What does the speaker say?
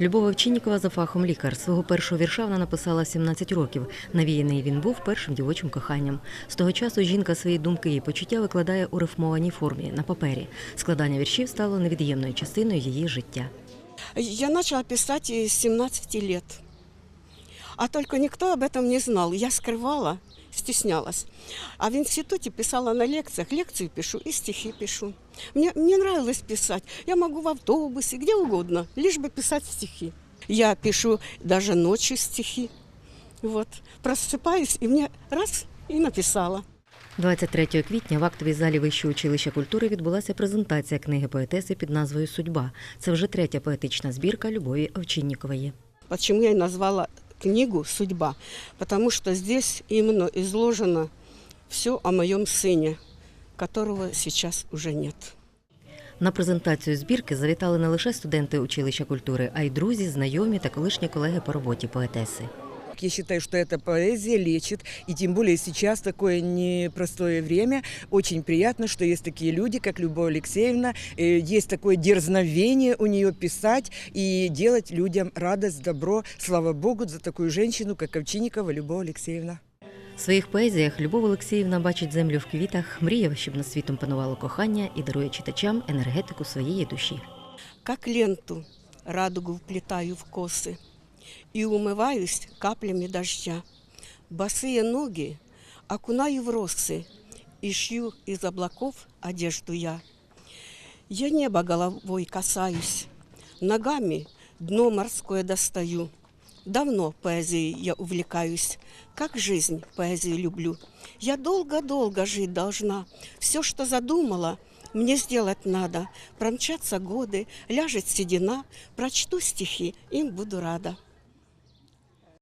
Любов Овчиннікова за фахом лікар. Свого першого вірша вона написала в 17 років. Навіяний він був першим дівочим коханням. З того часу жінка свої думки і почуття викладає у рифмованій формі на папері. Складання віршів стало невід'ємною частиною її життя. Я почала писати с 17 лет. А только никто об этом не знал. Я скрывала, стеснялась. А в институте писала на лекциях. Лекции пишу и стихи пишу. Мне, мне нравилось писать. Я могу в автобусе, где угодно, лишь бы писать стихи. Я пишу даже ночью стихи. Вот. Просыпаюсь, и мне раз, и написала. 23 квітня в актовій залі Вищого училища культури відбулася презентація книги поетеси під назвою Судьба. Це вже третя поетична збірка Любові Овчиннікової. Почему я и назвала книгу «Судьба»? Потому что здесь именно изложено все о моем сыне, которого сейчас уже нет. На презентацію збірки завітали не лише студенти училища культури, а й друзі, знайомі та колишні колеги по роботі поетеси Я считаю, что эта поэзия лечит, и тем более сейчас такое непростое время. Очень приятно, что есть такие люди, как Любовь Алексеевна, э, есть такое дерзновение у нее писать и делать людям радость, добро. Слава Богу за такую женщину, как Овчинникова Любовь Алексеевна. В своїх поезіях Любов Олексіївна бачить землю в квітах, мріяв, щоб над світом панувало кохання і дарує читачам енергетику своєї душі. Как ленту радугу вплетаю в косы И умываюсь каплями дождя. Босые ноги окунаю в росы и шью из облаков одежду я. Я небо головой касаюсь, ногами дно морское достаю. Давно поэзией я увлекаюсь, как жизнь поэзию люблю. Я долго-долго жить должна, все, что задумала, мне сделать надо. Промчатся годы, ляжет седина, прочту стихи, им буду рада.